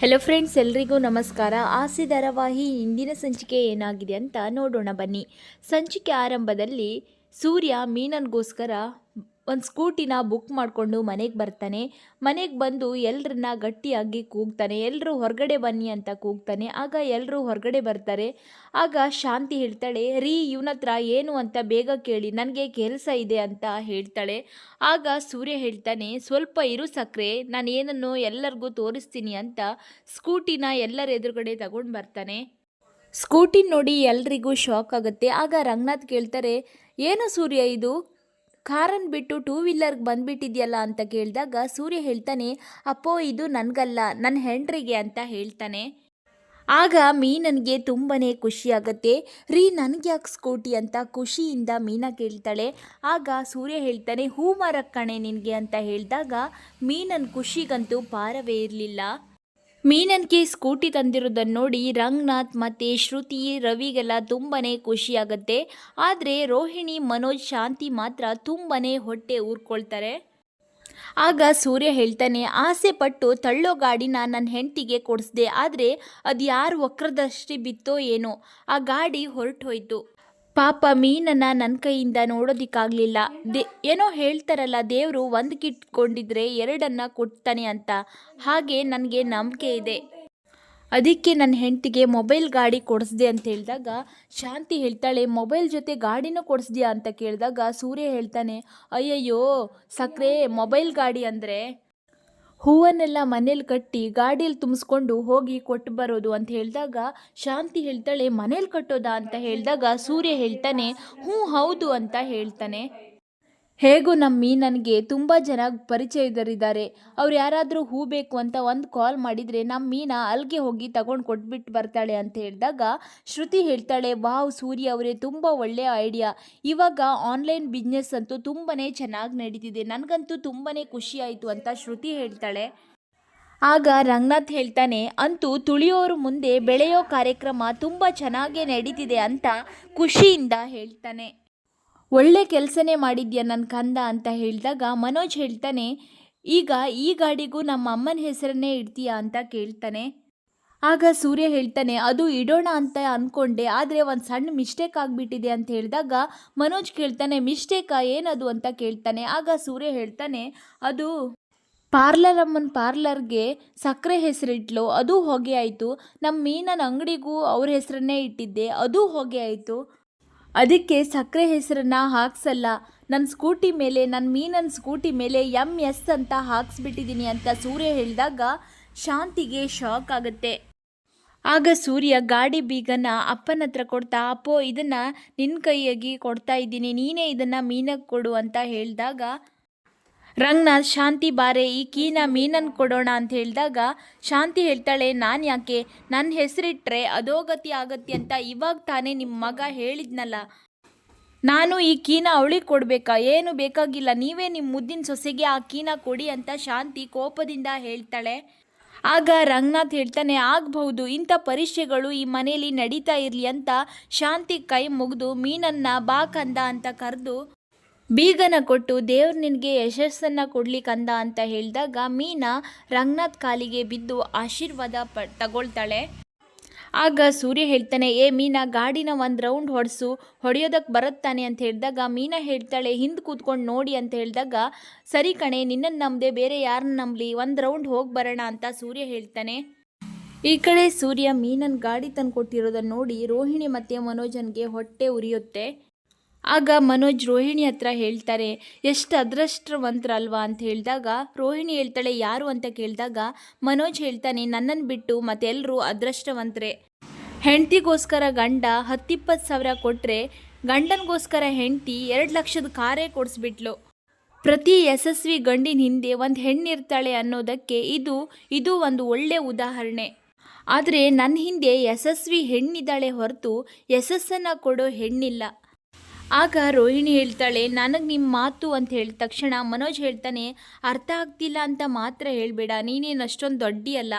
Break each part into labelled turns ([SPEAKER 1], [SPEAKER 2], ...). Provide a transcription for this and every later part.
[SPEAKER 1] Hello friends ಎಲ್ರಿಗೂ ನಮಸ್ಕಾರ. ಆಸೆ ಧಾರಾವಾಹಿ ಇಂದಿನ ಸಂಚಿಕೆ ಏನಾಗಿದೆ ಅಂತ ನೋಡೋಣ ಬನ್ನಿ. ಸಂಚಿಕೆ ಆರಂಭದಲ್ಲಿ ಸೂರ್ಯ ಮೀನನ್ಗೋಸ್ಕರ ಒಂದು ಸ್ಕೂಟಿನ ಬುಕ್ ಮಾಡಿಕೊಂಡು ಮನೆಗೆ ಬರ್ತಾನೆ. ಮನೆಗೆ ಬಂದು ಎಲ್ಲರನ್ನ ಗಟ್ಟಿಯಾಗಿ ಕೂಗ್ತಾನೆ. ಎಲ್ಲರೂ ಹೊರಗಡೆ ಬನ್ನಿ ಅಂತ ಕೂಗ್ತಾನೆ. ಆಗ ಎಲ್ಲರೂ ಹೊರಗಡೆ ಬರ್ತಾರೆ. ಆಗ ಶಾಂತಿ ಹೇಳ್ತಾಳೆ, ರೀ ಇವನತ್ರ ಏನು ಅಂತ ಬೇಗ ಕೇಳಿ. ನನಗೆ ಕೆಲಸ ಇದೆ ಅಂತ ಹೇಳ್ತಾಳೆ. ಆಗ ಸೂರ್ಯ ಹೇಳ್ತಾನೆ, ಸ್ವಲ್ಪ ಇರು ಸಕ್ಕರೆ ನಾನು ಏನನ್ನು ಎಲ್ಲರಿಗೂ ತೋರಿಸ್ತೀನಿ ಅಂತ ಸ್ಕೂಟಿನ ಎಲ್ಲರ ಎದುರುಗಡೆ ತಗೊಂಡು ಬರ್ತಾನೆ. ಸ್ಕೂಟಿ ನೋಡಿ ಎಲ್ರಿಗೂ ಶಾಕ್ ಆಗುತ್ತೆ. ಆಗ ರಂಗನಾಥ್ ಕೇಳ್ತಾರೆ, ಏನು ಸೂರ್ಯ ಇದು? ಕಾರನ್ನು ಬಿಟ್ಟು ಟೂ ವೀಲರ್ಗೆ ಬಂದ್ಬಿಟ್ಟಿದ್ಯಲ್ಲ ಅಂತ ಕೇಳಿದಾಗ ಸೂರ್ಯ ಹೇಳ್ತಾನೆ, ಅಪ್ಪೋ, ಇದು ನನಗಲ್ಲ ನನ್ನ ಹೆಂಡ್ರಿಗೆ ಅಂತ ಹೇಳ್ತಾನೆ. ಆಗ ಮೀನನಿಗೆ ತುಂಬನೇ ಖುಷಿಯಾಗತ್ತೆ ರೀ, ನನಗೆ ಯಾಕೆ ಸ್ಕೂಟಿ ಅಂತ ಖುಷಿಯಿಂದ ಮೀನ ಕೇಳ್ತಾಳೆ. ಆಗ ಸೂರ್ಯ ಹೇಳ್ತಾನೆ, ಹೂ ಮರಕ್ಕಣೆ ನಿನಗೆ ಅಂತ ಹೇಳಿದಾಗ ಮೀನನ ಖುಷಿಗಂತೂ ಪಾರವೇ ಇರಲಿಲ್ಲ. ಮೀನನ್ಗೆ ಸ್ಕೂಟಿ ತಂದಿರೋದನ್ನು ನೋಡಿ ರಂಗನಾಥ್ ಮತ್ತು ಶ್ರುತಿ, ರವಿಗೆಲ್ಲ ತುಂಬನೇ ಖುಷಿಯಾಗತ್ತೆ. ಆದರೆ ರೋಹಿಣಿ, ಮನೋಜ್, ಶಾಂತಿ ಮಾತ್ರ ತುಂಬನೇ ಹೊಟ್ಟೆ ಊರ್ಕೊಳ್ತಾರೆ. ಆಗ ಸೂರ್ಯ ಹೇಳ್ತಾನೆ, ಆಸೆ ಪಟ್ಟು ತಳ್ಳೋ ಗಾಡಿನ ನನ್ನ ಹೆಂಡತಿಗೆ ಕೊಡಿಸ್ದೆ, ಆದರೆ ಅದು ಯಾರು ವಕ್ರದೃಷ್ಟಿ ಬಿತ್ತೋ ಏನೋ. ಆ ಗಾಡಿ ಹೊರಟೋಯ್ತು. ಪಾಪ ಮೀನನ್ನು ನನ್ನ ಕೈಯಿಂದ ನೋಡೋದಕ್ಕಾಗಲಿಲ್ಲ. ದೇ, ಏನೋ ಹೇಳ್ತಾರಲ್ಲ, ದೇವರು ಒಂದು ಕಿಟ್ಕೊಂಡಿದ್ರೆ ಎರಡನ್ನ ಕೊಡ್ತಾನೆ ಅಂತ. ಹಾಗೆ ನನಗೆ ನಂಬಿಕೆ ಇದೆ. ಅದಕ್ಕೆ ನನ್ನ ಹೆಂಡತಿಗೆ ಮೊಬೈಲ್ ಗಾಡಿ ಕೊಡಿಸ್ದೆ ಅಂತ ಹೇಳಿದಾಗ, ಶಾಂತಿ ಹೇಳ್ತಾಳೆ, ಮೊಬೈಲ್ ಜೊತೆ ಗಾಡಿನೂ ಕೊಡಿಸ್ದ್ಯಾ? ಅಂತ ಕೇಳಿದಾಗ ಸೂರ್ಯ ಹೇಳ್ತಾನೆ, ಅಯ್ಯಯ್ಯೋ, ಸಕ್ರೆ, ಮೊಬೈಲ್ ಗಾಡಿ ಅಂದರೆ ಹೂವನ್ನೆಲ್ಲ ಮನೇಲಿ ಕಟ್ಟಿ ಗಾಡಿಯಲ್ಲಿ ತುಂಬಿಸ್ಕೊಂಡು ಹೋಗಿ ಕೊಟ್ಟು ಬರೋದು ಅಂತ ಹೇಳಿದಾಗ ಶಾಂತಿ ಹೇಳ್ತಾಳೆ ಮನೇಲಿ ಕಟ್ಟೋದಾ ಅಂತ ಹೇಳಿದಾಗ ಸೂರ್ಯ ಹೇಳ್ತಾನೆ, ಹ್ಞೂ ಹೌದು ಅಂತ ಹೇಳ್ತಾನೆ. ಹೇಗೂ ನಮ್ಮ ಮೀನನ್ಗೆ ತುಂಬ ಜನ ಪರಿಚಯದರಿದ್ದಾರೆ. ಅವ್ರು ಯಾರಾದರೂ ಹೂ ಬೇಕು ಅಂತ ಒಂದು ಕಾಲ್ ಮಾಡಿದರೆ ನಮ್ಮ ಮೀನ ಅಲ್ಲಿಗೆ ಹೋಗಿ ತಗೊಂಡು ಕೊಟ್ಬಿಟ್ಟು ಬರ್ತಾಳೆ ಅಂತ ಹೇಳಿದಾಗ ಶ್ರುತಿ ಹೇಳ್ತಾಳೆ, ವಾವ್, ಸೂರ್ಯ ಅವರೇ, ತುಂಬ ಒಳ್ಳೆಯ ಐಡಿಯಾ ಇವಾಗ ಆನ್ಲೈನ್ ಬಿಸ್ನೆಸ್ ಅಂತೂ ತುಂಬಾ ಚೆನ್ನಾಗಿ ನಡೀತಿದೆ. ನನಗಂತೂ ತುಂಬಾ ಖುಷಿ ಆಯಿತು ಅಂತ ಶ್ರುತಿ ಹೇಳ್ತಾಳೆ. ಆಗ ರಂಗನಾಥ್ ಹೇಳ್ತಾನೆ, ಅಂತೂ ತುಳಿಯೋರು ಮುಂದೆ ಬೆಳೆಯೋ ಕಾರ್ಯಕ್ರಮ ತುಂಬ ಚೆನ್ನಾಗೇ ನಡೀತಿದೆ ಅಂತ ಖುಷಿಯಿಂದ ಹೇಳ್ತಾನೆ. ಒಳ್ಳೆ ಕೆಲಸನೇ ಮಾಡಿದ್ಯಾ ನನ್ನ ಕಂದ ಅಂತ ಹೇಳಿದಾಗ ಮನೋಜ್ ಹೇಳ್ತಾನೆ, ಈಗ ಈ ಗಾಡಿಗೂ ನಮ್ಮ ಅಮ್ಮನ ಹೆಸರನ್ನೇ ಇಡ್ತೀಯಾ ಅಂತ ಕೇಳ್ತಾನೆ. ಆಗ ಸೂರ್ಯ ಹೇಳ್ತಾನೆ, ಅದು ಇಡೋಣ ಅಂತ ಅಂದ್ಕೊಂಡೆ ಆದರೆ ಒಂದು ಸಣ್ಣ ಮಿಸ್ಟೇಕ್ ಆಗಿಬಿಟ್ಟಿದೆ ಅಂತ ಹೇಳಿದಾಗ ಮನೋಜ್ ಕೇಳ್ತಾನೆ ಮಿಸ್ಟೇಕಾ ಏನದು? ಅಂತ ಕೇಳ್ತಾನೆ. ಆಗ ಸೂರ್ಯ ಹೇಳ್ತಾನೆ, ಅದು ಪಾರ್ಲರ್ ಅಮ್ಮನ ಪಾರ್ಲರ್ಗೆ ಸಕ್ಕರೆ ಹೆಸರಿಟ್ಲು, ಅದು ಹೊಗೆ ಆಯಿತು. ನಮ್ಮ ಮೀನನ ಅಂಗಡಿಗೂ ಅವ್ರ ಹೆಸರನ್ನೇ ಇಟ್ಟಿದ್ದೆ, ಅದು ಹೊಗೆ ಆಯಿತು. ಅದಕ್ಕೆ ಸಕ್ಕರೆ ಹೆಸರನ್ನ ಹಾಕ್ಸಲ್ಲ. ನನ್ನ ಸ್ಕೂಟಿ ಮೇಲೆ ನನ್ನ ಮೀನನ ಸ್ಕೂಟಿ ಮೇಲೆ ಎಂ ಎಸ್ ಅಂತ ಹಾಕ್ಸ್ಬಿಟ್ಟಿದ್ದೀನಿ ಅಂತ ಸೂರ್ಯ ಹೇಳಿದಾಗ ಶಾಂತಿಗೆ ಶಾಕ್ ಆಗುತ್ತೆ. ಆಗ ಸೂರ್ಯ ಗಾಡಿ ಬೀಗನ ಅಪ್ಪನ ಹತ್ರ ಕೊಡ್ತಾ, ಅಪ್ಪೋ, ಇದನ್ನು ನಿನ್ನ ಕೈಯಾಗಿ ಕೊಡ್ತಾ ಇದ್ದೀನಿ. ನೀನೇ ಇದನ್ನು ಮೀನಕ್ಕೆ ಕೊಡು ಅಂತ ಹೇಳಿದಾಗ ರಂಗನಾಥ್, ಶಾಂತಿ ಬಾರೆ, ಈ ಕೀನ ಮೀನನ್ ಕೊಡೋಣ ಅಂತ ಹೇಳಿದಾಗ ಶಾಂತಿ ಹೇಳ್ತಾಳೆ, ನಾನು ಯಾಕೆ? ನನ್ನ ಹೆಸರಿಟ್ರೆ ಅಧೋಗತಿ ಆಗತ್ತೆ ಅಂತ ಇವಾಗ ತಾನೇ ನಿಮ್ಮ ಮಗ ಹೇಳಿದ್ನಲ್ಲ. ನಾನು ಈ ಕೀನ ಅವಳಿಗೆ ಕೊಡಬೇಕಾ? ಏನು ಬೇಕಾಗಿಲ್ಲ, ನೀವೇ ನಿಮ್ಮ ಮುದ್ದಿನ ಸೊಸೆಗೆ ಆ ಕೀನ ಕೊಡಿ ಅಂತ ಶಾಂತಿ ಕೋಪದಿಂದ ಹೇಳ್ತಾಳೆ. ಆಗ ರಂಗನಾಥ್ ಹೇಳ್ತಾನೆ, ಆಗಬಹುದು, ಇಂಥ ಪರೀಕ್ಷೆಗಳು ಈ ಮನೆಯಲ್ಲಿ ನಡೀತಾ ಇರಲಿ ಅಂತ ಶಾಂತಿ ಕೈ ಮುಗಿದು ಮೀನನ್ನು ಬಾ ಕಂದ ಅಂತ ಕರೆದು ಬೀಗನ ಕೊಟ್ಟು ದೇವ್ರು ನಿನಗೆ ಯಶಸ್ಸನ್ನು ಕೊಡ್ಲಿಕ್ಕಂದ ಅಂತ ಹೇಳಿದಾಗ ಮೀನಾ ರಂಗನಾಥ್ ಕಾಲಿಗೆ ಬಿದ್ದು ಆಶೀರ್ವಾದ ಪ, ತಗೊಳ್ತಾಳೆ. ಆಗ ಸೂರ್ಯ ಹೇಳ್ತಾನೆ, ಏ ಮೀನಾ, ಗಾಡಿನ ಒಂದು ರೌಂಡ್ ಹೊಡೆಸು ಹೊಡೆಯೋದಕ್ಕೆ ಬರುತ್ತಾನೆ ಅಂತ ಹೇಳಿದಾಗ ಮೀನಾ ಹೇಳ್ತಾಳೆ, ಹಿಂದೆ ಕೂತ್ಕೊಂಡು ನೋಡಿ ಅಂತ ಹೇಳಿದಾಗ, ಸರಿ ಕಣೆ ನಿನ್ನನ್ನು ನಂಬದೆ ಬೇರೆ ಯಾರನ್ನ ನಂಬಲಿ? ಒಂದು ರೌಂಡ್ ಹೋಗಿ ಬರೋಣ ಅಂತ ಸೂರ್ಯ ಹೇಳ್ತಾನೆ. ಈ ಕಡೆ ಸೂರ್ಯ ಮೀನನ್ ಗಾಡಿ ತಂದು ಕೊಟ್ಟಿರೋದನ್ನು ನೋಡಿ ರೋಹಿಣಿ ಮತ್ತು ಮನೋಜನ್ಗೆ ಹೊಟ್ಟೆ ಉರಿಯುತ್ತೆ. ಆಗ ಮನೋಜ್ ರೋಹಿಣಿ ಹತ್ರ ಹೇಳ್ತಾರೆ, ಎಷ್ಟು ಅದೃಷ್ಟವಂತರಲ್ವಾ? ಅಂತ ಹೇಳಿದಾಗ, ರೋಹಿಣಿ ಹೇಳ್ತಾಳೆ, ಯಾರು? ಅಂತ ಕೇಳಿದಾಗ, ಮನೋಜ್ ಹೇಳ್ತಾನೆ ನನ್ನನ್ನು ಬಿಟ್ಟು ಮತ್ತೆಲ್ಲರೂ ಅದೃಷ್ಟವಂತರೇ. ಹೆಂಡತಿಗೋಸ್ಕರ ಗಂಡ ಹತ್ತಿಪ್ಪತ್ತು ಸಾವಿರ ಕೊಟ್ಟರೆ ಗಂಡನಿಗೋಸ್ಕರ ಹೆಂಡತಿ ಎರಡು ಲಕ್ಷದ ಕಾರೇ ಕೊಡಿಸ್ಬಿಟ್ಲು. ಪ್ರತಿ ಯಶಸ್ವಿ ಗಂಡಿನ ಹಿಂದೆ ಒಂದು ಹೆಣ್ಣಿರ್ತಾಳೆ ಅನ್ನೋದಕ್ಕೆ ಇದು ಇದು ಒಂದು ಒಳ್ಳೆ ಉದಾಹರಣೆ. ಆದರೆ ನನ್ನ ಹಿಂದೆ ಯಶಸ್ವಿ ಹೆಣ್ಣಿದ್ದಾಳೆ ಹೊರತು ಯಶಸ್ಸನ್ನು ಕೊಡೋ ಹೆಣ್ಣಿಲ್ಲ. ಆಗ ರೋಹಿಣಿ ಹೇಳ್ತಾಳೆ, ನನಗೆ ನಿಮ್ಮ ಮಾತು ಅಂತ ಹೇಳಿದ ತಕ್ಷಣ ಮನೋಜ್ ಹೇಳ್ತಾನೆ, ಅರ್ಥ ಆಗ್ತಿಲ್ಲ ಅಂತ ಮಾತ್ರ ಹೇಳಬೇಡ, ನೀನೇನು ಅಷ್ಟೊಂದು ದೊಡ್ಡಿ ಅಲ್ಲ.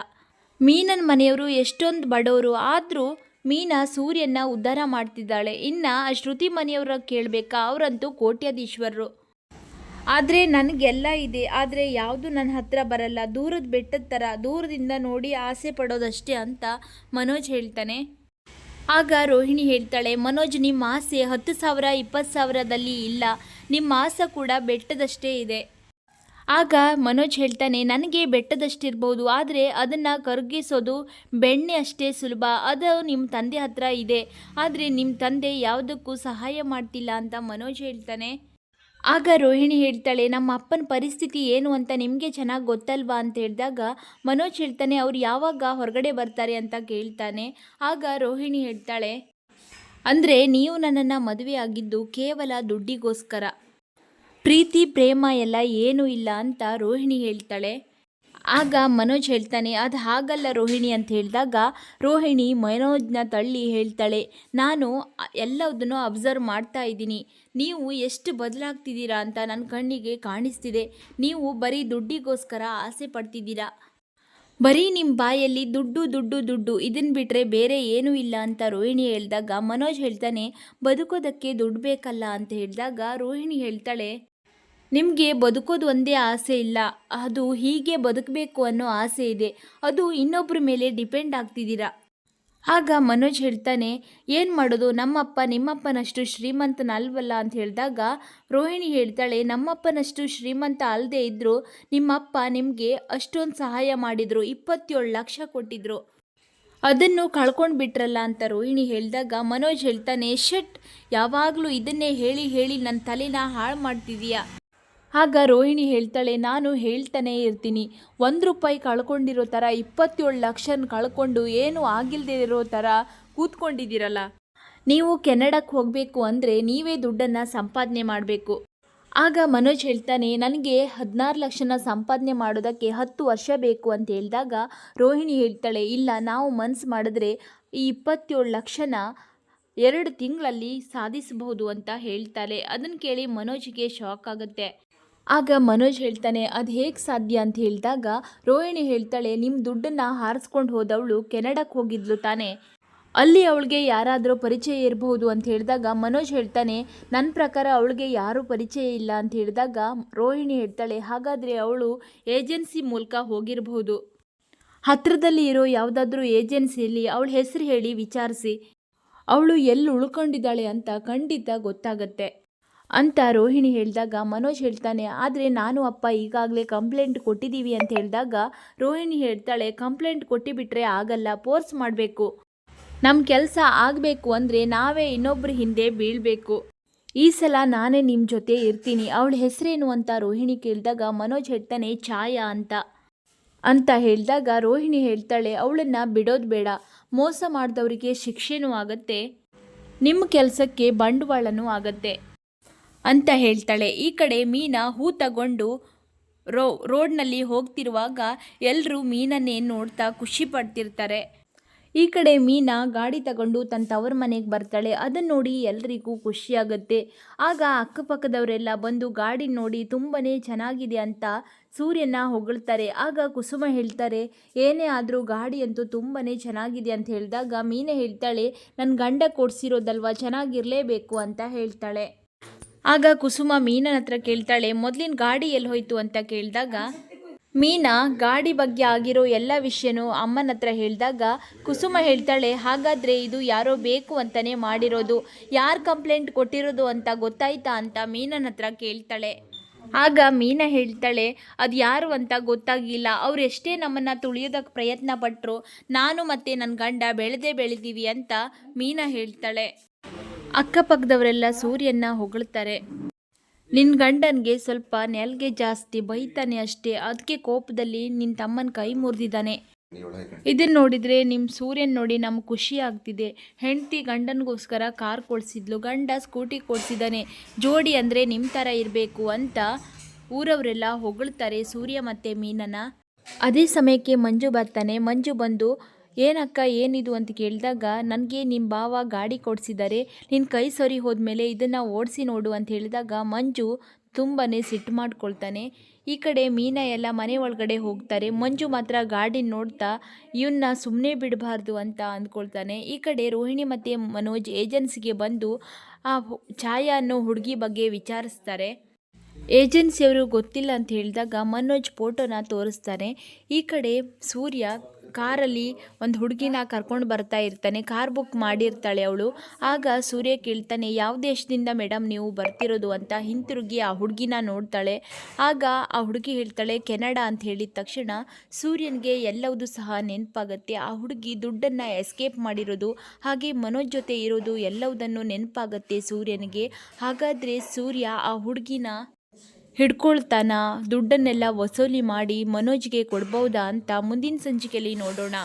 [SPEAKER 1] ಮೀನನ ಮನೆಯವರು ಎಷ್ಟೊಂದು ಬಡವರು, ಆದರೂ ಮೀನಾ ಸೂರ್ಯನ ಉದ್ಧಾರ ಮಾಡ್ತಿದ್ದಾಳೆ. ಇನ್ನು ಶ್ರುತಿ ಮನೆಯವರ ಕೇಳಬೇಕಾ? ಅವರಂತೂ ಕೋಟ್ಯಾಧೀಶ್ವರರು. ಆದರೆ ನನಗೆಲ್ಲ ಇದೆ, ಆದರೆ ಯಾವುದು ನನ್ನ ಹತ್ರ ಬರಲ್ಲ. ದೂರದ ಬೆಟ್ಟದ ಥರ ದೂರದಿಂದ ನೋಡಿ ಆಸೆ ಪಡೋದಷ್ಟೇ ಅಂತ ಮನೋಜ್ ಹೇಳ್ತಾನೆ. ಆಗ ರೋಹಿಣಿ ಹೇಳ್ತಾಳೆ, ಮನೋಜ್, ನಿಮ್ಮ ಆಸೆ ಹತ್ತು ಸಾವಿರ, ಇಪ್ಪತ್ತು ಸಾವಿರದಲ್ಲಿ ಇಲ್ಲ. ನಿಮ್ಮ ಆಸೆ ಕೂಡ ಬೆಟ್ಟದಷ್ಟೇ ಇದೆ. ಆಗ ಮನೋಜ್ ಹೇಳ್ತಾನೆ, ನನಗೆ ಬೆಟ್ಟದಷ್ಟಿರ್ಬೋದು, ಆದರೆ ಅದನ್ನು ಕರಗಿಸೋದು ಬೆಣ್ಣೆ ಅಷ್ಟೇ ಸುಲಭ. ಅದು ನಿಮ್ಮ ತಂದೆ ಹತ್ರ ಇದೆ. ಆದರೆ ನಿಮ್ಮ ತಂದೆ ಯಾವುದಕ್ಕೂ ಸಹಾಯ ಮಾಡ್ತಿಲ್ಲ, ಅಂತ ಮನೋಜ್ ಹೇಳ್ತಾನೆ. ಆಗ ರೋಹಿಣಿ ಹೇಳ್ತಾಳೆ, ನಮ್ಮ ಅಪ್ಪನ ಪರಿಸ್ಥಿತಿ ಏನು ಅಂತ ನಿಮಗೆ ಚೆನ್ನಾಗಿ ಗೊತ್ತಲ್ವಾ? ಅಂತ ಹೇಳಿದಾಗ, ಮನೋಜ್ ಹೇಳ್ತಾನೆ, ಅವ್ರು ಯಾವಾಗ ಹೊರಗಡೆ ಬರ್ತಾರೆ ಅಂತ ಕೇಳ್ತಾನೆ. ಆಗ ರೋಹಿಣಿ ಹೇಳ್ತಾಳೆ, ಅಂದರೆ ನೀವು ನನ್ನನ್ನು ಮದುವೆ ಆಗಿದ್ದು ಕೇವಲ ದುಡ್ಡಿಗೋಸ್ಕರ. ಪ್ರೀತಿ, ಪ್ರೇಮ ಎಲ್ಲ ಏನೂ ಇಲ್ಲ ಅಂತ ರೋಹಿಣಿ ಹೇಳ್ತಾಳೆ. ಆಗ ಮನೋಜ್ ಹೇಳ್ತಾನೆ, ಅದು ಹಾಗಲ್ಲ ರೋಹಿಣಿ ಅಂತ ಹೇಳಿದಾಗ ರೋಹಿಣಿ ಮನೋಜ್ನ ತಳ್ಳಿ ಹೇಳ್ತಾಳೆ, ನಾನು ಎಲ್ಲದನ್ನು ಅಬ್ಸರ್ವ್ ಮಾಡ್ತಾ ಇದ್ದೀನಿ. ನೀವು ಎಷ್ಟು ಬದಲಾಗ್ತಿದ್ದೀರಾ ಅಂತ ನನ್ನ ಕಣ್ಣಿಗೆ ಕಾಣಿಸ್ತಿದೆ. ನೀವು ಬರೀ ದುಡ್ಡಿಗೋಸ್ಕರ ಆಸೆ ಪಡ್ತಿದ್ದೀರಾ. ಬರೀ ನಿಮ್ಮ ಬಾಯಲ್ಲಿ ದುಡ್ಡು ದುಡ್ಡು ದುಡ್ಡು ಇದನ್ನು ಬಿಟ್ಟರೆ ಬೇರೆ ಏನೂ ಇಲ್ಲ ಅಂತ ರೋಹಿಣಿ ಹೇಳಿದಾಗ ಮನೋಜ್ ಹೇಳ್ತಾನೆ, ಬದುಕೋದಕ್ಕೆ ದುಡ್ಡು ಬೇಕಲ್ಲ ಅಂತ ಹೇಳಿದಾಗ ರೋಹಿಣಿ ಹೇಳ್ತಾಳೆ ನಿಮಗೆ ಬದುಕೋದು ಒಂದೇ ಆಸೆ ಇಲ್ಲ. ಅದು ಹೀಗೆ ಬದುಕಬೇಕು ಅನ್ನೋ ಆಸೆ ಇದೆ. ಅದು ಇನ್ನೊಬ್ಬರ ಮೇಲೆ ಡಿಪೆಂಡ್ ಆಗ್ತಿದ್ದೀರಾ? ಆಗ ಮನೋಜ್ ಹೇಳ್ತಾನೆ, ಏನು ಮಾಡೋದು? ನಮ್ಮಪ್ಪ ನಿಮ್ಮಪ್ಪನಷ್ಟು ಶ್ರೀಮಂತನಲ್ವಲ್ಲ? ಅಂತ ಹೇಳಿದಾಗ, ರೋಹಿಣಿ ಹೇಳ್ತಾಳೆ, ನಮ್ಮಪ್ಪನಷ್ಟು ಶ್ರೀಮಂತ ಅಲ್ಲದೆ ಇದ್ದರೂ ನಿಮ್ಮಪ್ಪ ನಿಮಗೆ ಅಷ್ಟೊಂದು ಸಹಾಯ ಮಾಡಿದರು. ಇಪ್ಪತ್ತೇಳು ಲಕ್ಷ ಕೊಟ್ಟಿದ್ರು. ಅದನ್ನು ಕಳ್ಕೊಂಡು ಬಿಟ್ರಲ್ಲ ಅಂತ ರೋಹಿಣಿ ಹೇಳಿದಾಗ, ಮನೋಜ್ ಹೇಳ್ತಾನೆ, ಶಟ್! ಯಾವಾಗಲೂ ಇದನ್ನೇ ಹೇಳಿ ಹೇಳಿ ನನ್ನ ತಲೆನ ಹಾಳು ಮಾಡ್ತಿದೀಯಾ? ಆಗ ರೋಹಿಣಿ ಹೇಳ್ತಾಳೆ, ನಾನು ಹೇಳ್ತಾನೆ ಇರ್ತೀನಿ. ಒಂದು ರೂಪಾಯಿ ಕಳ್ಕೊಂಡಿರೋ ಥರ ಇಪ್ಪತ್ತೇಳು ಲಕ್ಷನ ಕಳ್ಕೊಂಡು ಏನೂ ಆಗಿಲ್ಲದೆ ಇರೋ ಥರ ಕೂತ್ಕೊಂಡಿದ್ದೀರಲ್ಲ. ನೀವು ಕೆನಡಕ್ಕೆ ಹೋಗಬೇಕು ಅಂದರೆ ನೀವೇ ದುಡ್ಡನ್ನು ಸಂಪಾದನೆ ಮಾಡಬೇಕು. ಆಗ ಮನೋಜ್ ಹೇಳ್ತಾನೆ, ನನಗೆ ಹದಿನಾರು ಲಕ್ಷನ ಸಂಪಾದನೆ ಮಾಡೋದಕ್ಕೆ ಹತ್ತು ವರ್ಷ ಬೇಕು ಅಂತ ಹೇಳಿದಾಗ ರೋಹಿಣಿ ಹೇಳ್ತಾಳೆ, ಇಲ್ಲ, ನಾವು ಮನ್ಸು ಮಾಡಿದ್ರೆ ಈ ಇಪ್ಪತ್ತೇಳು ಲಕ್ಷನ ಎರಡು ತಿಂಗಳಲ್ಲಿ ಸಾಧಿಸಬಹುದು ಅಂತ ಹೇಳ್ತಾಳೆ. ಅದನ್ನು ಕೇಳಿ ಮನೋಜ್ಗೆ ಶಾಕ್ ಆಗುತ್ತೆ. ಆಗ ಮನೋಜ್ ಹೇಳ್ತಾನೆ, ಅದು ಹೇಗೆ ಸಾಧ್ಯ? ಅಂತ ಹೇಳಿದಾಗ, ರೋಹಿಣಿ ಹೇಳ್ತಾಳೆ ನಿಮ್ಮ ದುಡ್ಡನ್ನು ಹಾರಿಸ್ಕೊಂಡು ಹೋದವಳು ಕೆನಡಕ್ಕೆ ಹೋಗಿದ್ಲು ತಾನೆ. ಅಲ್ಲಿ ಅವಳಿಗೆ ಯಾರಾದರೂ ಪರಿಚಯ ಇರಬಹುದು ಅಂತ ಹೇಳಿದಾಗ ಮನೋಜ್ ಹೇಳ್ತಾನೆ ನನ್ನ ಪ್ರಕಾರ ಅವಳಿಗೆ ಯಾರೂ ಪರಿಚಯ ಇಲ್ಲ ಅಂತ ಹೇಳಿದಾಗ ರೋಹಿಣಿ ಹೇಳ್ತಾಳೆ, ಹಾಗಾದರೆ ಅವಳು ಏಜೆನ್ಸಿ ಮೂಲಕ ಹೋಗಿರಬಹುದು. ಹತ್ತಿರದಲ್ಲಿ ಇರೋ ಯಾವುದಾದ್ರೂ ಏಜೆನ್ಸಿಯಲ್ಲಿ ಅವಳ ಹೆಸರು ಹೇಳಿ ವಿಚಾರಿಸಿ. ಅವಳು ಎಲ್ಲಿ ಉಳ್ಕೊಂಡಿದ್ದಾಳೆ ಅಂತ ಖಂಡಿತ ಗೊತ್ತಾಗತ್ತೆ. ಅಂತ ರೋಹಿಣಿ ಹೇಳಿದಾಗ, ಮನೋಜ್ ಹೇಳ್ತಾನೆ, ಆದರೆ ನಾನು ಅಪ್ಪ ಈಗಾಗಲೇ ಕಂಪ್ಲೇಂಟ್ ಕೊಟ್ಟಿದ್ದೀವಿ ಅಂತ ಹೇಳಿದಾಗ ರೋಹಿಣಿ ಹೇಳ್ತಾಳೆ, ಕಂಪ್ಲೇಂಟ್ ಕೊಟ್ಟಿಬಿಟ್ರೆ ಆಗಲ್ಲ, ಫೋರ್ಸ್ ಮಾಡಬೇಕು. ನಮ್ಮ ಕೆಲಸ ಆಗಬೇಕು ಅಂದರೆ ನಾವೇ ಇನ್ನೊಬ್ಬರ ಹಿಂದೆ ಬೀಳಬೇಕು. ಈ ಸಲ ನಾನೇ ನಿಮ್ಮ ಜೊತೆ ಇರ್ತೀನಿ. ಅವಳ ಹೆಸರೇನು ಅಂತ ರೋಹಿಣಿ ಕೇಳಿದಾಗ, ಮನೋಜ್ ಹೇಳ್ತಾನೆ, ಛಾಯಾ ಅಂತ. ಅಂತ ಹೇಳಿದಾಗ ರೋಹಿಣಿ ಹೇಳ್ತಾಳೆ, ಅವಳನ್ನು ಬಿಡೋದು ಬೇಡ. ಮೋಸ ಮಾಡಿದವರಿಗೆ ಶಿಕ್ಷೆನೂ ಆಗತ್ತೆ. ನಿಮ್ಮ ಕೆಲಸಕ್ಕೆ ಬಂಡವಾಳನೂ ಆಗತ್ತೆ. ಅಂತ ಹೇಳ್ತಾಳೆ. ಈ ಕಡೆ ಮೀನಾ ಹೂ ತಗೊಂಡು ರೋ, ರೋಡ್ನಲ್ಲಿ ಹೋಗ್ತಿರುವಾಗ ಎಲ್ಲರೂ ಮೀನನ್ನೇ ನೋಡ್ತಾ ಖುಷಿ ಪಡ್ತಿರ್ತಾರೆ. ಈ ಕಡೆ ಮೀನಾ ಗಾಡಿ ತಗೊಂಡು ತನ್ನ ತವರ ಮನೆಗೆ ಬರ್ತಾಳೆ. ಅದನ್ನು ನೋಡಿ ಎಲ್ರಿಗೂ ಖುಷಿಯಾಗುತ್ತೆ ಆಗ ಅಕ್ಕಪಕ್ಕದವರೆಲ್ಲ ಬಂದು ಗಾಡಿ ನೋಡಿ ತುಂಬನೇ ಚೆನ್ನಾಗಿದೆ ಅಂತ ಸೂರ್ಯನ ಹೊಗಳ್ತಾರೆ. ಆಗ ಕುಸುಮ ಹೇಳ್ತಾರೆ, ಏನೇ ಆದರೂ ಗಾಡಿ ಅಂತೂ ತುಂಬನೇ ಚೆನ್ನಾಗಿದೆ ಅಂತ ಹೇಳಿದಾಗ ಮೀನೆ ಹೇಳ್ತಾಳೆ ನನ್ನ ಗಂಡ ಕೊಡಿಸಿರೋದಲ್ವ, ಚೆನ್ನಾಗಿರಲೇಬೇಕು ಅಂತ ಹೇಳ್ತಾಳೆ. ಆಗ ಕುಸುಮ ಮೀನನ ಹತ್ರ ಕೇಳ್ತಾಳೆ, ಮೊದಲಿನ ಗಾಡಿ ಎಲ್ಲಿ ಹೋಯ್ತು? ಅಂತ ಕೇಳಿದಾಗ, ಮೀನಾ, ಗಾಡಿ ಬಗ್ಗೆ ಆಗಿರೋ ಎಲ್ಲ ವಿಷಯನೂ ಅಮ್ಮನ ಹತ್ರ ಹೇಳಿದಾಗ ಕುಸುಮ ಹೇಳ್ತಾಳೆ, ಹಾಗಾದರೆ ಇದು ಯಾರೋ ಬೇಕು ಅಂತಲೇ ಮಾಡಿರೋದು. ಯಾರು ಕಂಪ್ಲೇಂಟ್ ಕೊಟ್ಟಿರೋದು ಅಂತ ಗೊತ್ತಾಯ್ತಾ? ಅಂತ ಮೀನನ ಹತ್ರ ಕೇಳ್ತಾಳೆ. ಆಗ ಮೀನಾ ಹೇಳ್ತಾಳೆ, ಅದು ಯಾರು ಅಂತ ಗೊತ್ತಾಗಿಲ್ಲ ಅವ್ರು ಎಷ್ಟೇ ನಮ್ಮನ್ನು ತುಳಿಯೋದಕ್ಕೆ ಪ್ರಯತ್ನ ಪಟ್ಟರು ನಾನು ಮತ್ತು ನನ್ನ ಗಂಡ ಬೆಳೆದೇ ಬೆಳೆದೀವಿ ಅಂತ ಮೀನಾ ಹೇಳ್ತಾಳೆ. ಅಕ್ಕಪಕ್ಕದವರೆಲ್ಲ ಸೂರ್ಯನ ಹೊಗಳ್ತಾರೆ. ನಿನ್ನ ಗಂಡನಿಗೆ ಸ್ವಲ್ಪ ನೆಲ್ಗೆ ಜಾಸ್ತಿ ಬೈತಾನೆ ಅಷ್ಟೇ. ಅದಕ್ಕೆ ಕೋಪದಲ್ಲಿ ನಿನ್ನ ತಮ್ಮನ ಕೈ ಮುರಿದಿದ್ದಾನೆ. ಇದನ್ನ ನೋಡಿದರೆ ನಿಮ್ಮ ಸೂರ್ಯನ್ ನೋಡಿ ನಮ್ಗೆ ಖುಷಿ ಆಗ್ತಿದೆ. ಹೆಂಡತಿ ಗಂಡನಿಗೋಸ್ಕರ ಕಾರ್ ಕೊಡ್ಸಿದ್ಲು, ಗಂಡ ಸ್ಕೂಟಿ ಕೊಡಿಸಿದ್ದಾನೆ. ಜೋಡಿ ಅಂದರೆ ನಿಮ್ಮ ಥರ ಇರಬೇಕು ಅಂತ ಊರವರೆಲ್ಲ ಹೊಗಳ್ತಾರೆ ಸೂರ್ಯ ಮತ್ತೆ ಮೀನನ ಅದೇ ಸಮಯಕ್ಕೆ ಮಂಜು ಬರ್ತಾನೆ. ಮಂಜು ಬಂದು ಏನಕ್ಕ, ಏನಿದು ಅಂತ ಕೇಳಿದಾಗ, ನನಗೆ ನಿಮ್ಮ ಭಾವ ಗಾಡಿ ಕೊಡಿಸಿದ್ದಾರೆ ನಿನ್ನ ಕೈ ಸರಿ ಹೋದ್ಮೇಲೆ ಇದನ್ನು ಓಡಿಸಿ ನೋಡು ಅಂತ ಹೇಳಿದಾಗ ಮಂಜು ತುಂಬಾ ಸಿಟ್ಟು ಮಾಡ್ಕೊಳ್ತಾನೆ. ಈ ಕಡೆ ಮೀನಾ ಎಲ್ಲ ಮನೆ ಒಳಗಡೆ ಹೋಗ್ತಾರೆ. ಮಂಜು ಮಾತ್ರ ಗಾಡಿ ನೋಡ್ತಾ ಇವನ್ನ ಸುಮ್ಮನೆ ಬಿಡಬಾರ್ದು ಅಂತ ಅಂದ್ಕೊಳ್ತಾನೆ. ಈ ಕಡೆ ರೋಹಿಣಿ ಮತ್ತು ಮನೋಜ್ ಏಜೆನ್ಸಿಗೆ ಬಂದು ಆ ಛಾಯ ಅನ್ನೋ ಹುಡುಗಿ ಬಗ್ಗೆ ವಿಚಾರಿಸ್ತಾರೆ. ಏಜೆನ್ಸಿಯವರು ಗೊತ್ತಿಲ್ಲ ಅಂತ ಹೇಳಿದಾಗ ಮನೋಜ್ ಫೋಟೋನ ತೋರಿಸ್ತಾನೆ ಈ ಕಡೆ ಸೂರ್ಯ ಕಾರಲ್ಲಿ ಒಂದು ಹುಡುಗಿನ ಕರ್ಕೊಂಡು ಬರ್ತಾ ಇರ್ತಾನೆ, ಕಾರ್ ಬುಕ್ ಮಾಡಿರ್ತಾಳೆ ಅವಳು. ಆಗ ಸೂರ್ಯ ಕೇಳ್ತಾನೆ, ಯಾವ ದೇಶದಿಂದ ಮೇಡಮ್ ನೀವು ಬರ್ತಿರೋದು ಅಂತ ಹಿಂತಿರುಗಿ ಆ ಹುಡುಗಿನ ನೋಡ್ತಾಳೆ. ಆಗ ಆ ಹುಡುಗಿ ಹೇಳ್ತಾಳೆ, ಕೆನಡಾ ಅಂತ ಹೇಳಿದ ತಕ್ಷಣ ಸೂರ್ಯನಿಗೆ ಎಲ್ಲವೂ ಸಹ ನೆನಪಾಗುತ್ತೆ. ಆ ಹುಡುಗಿ ದುಡ್ಡನ್ನು ಎಸ್ಕೇಪ್ ಮಾಡಿರೋದು, ಹಾಗೆ ಮನೋಜ್ ಜೊತೆ ಇರೋದು ಎಲ್ಲವುದನ್ನು ನೆನಪಾಗತ್ತೆ ಸೂರ್ಯನಿಗೆ. ಹಾಗಾದರೆ ಸೂರ್ಯ ಆ ಹುಡುಗಿನ ಹಿಡ್ಕೊಳ್ತಾನ? ದುಡ್ಡನ್ನೆಲ್ಲ ವಸೂಲಿ ಮಾಡಿ ಮನೋಜ್ಗೆ ಕೊಡ್ಬೋದಾ ಅಂತ ಮುಂದಿನ ಸಂಚಿಕೆಯಲ್ಲಿ ನೋಡೋಣ.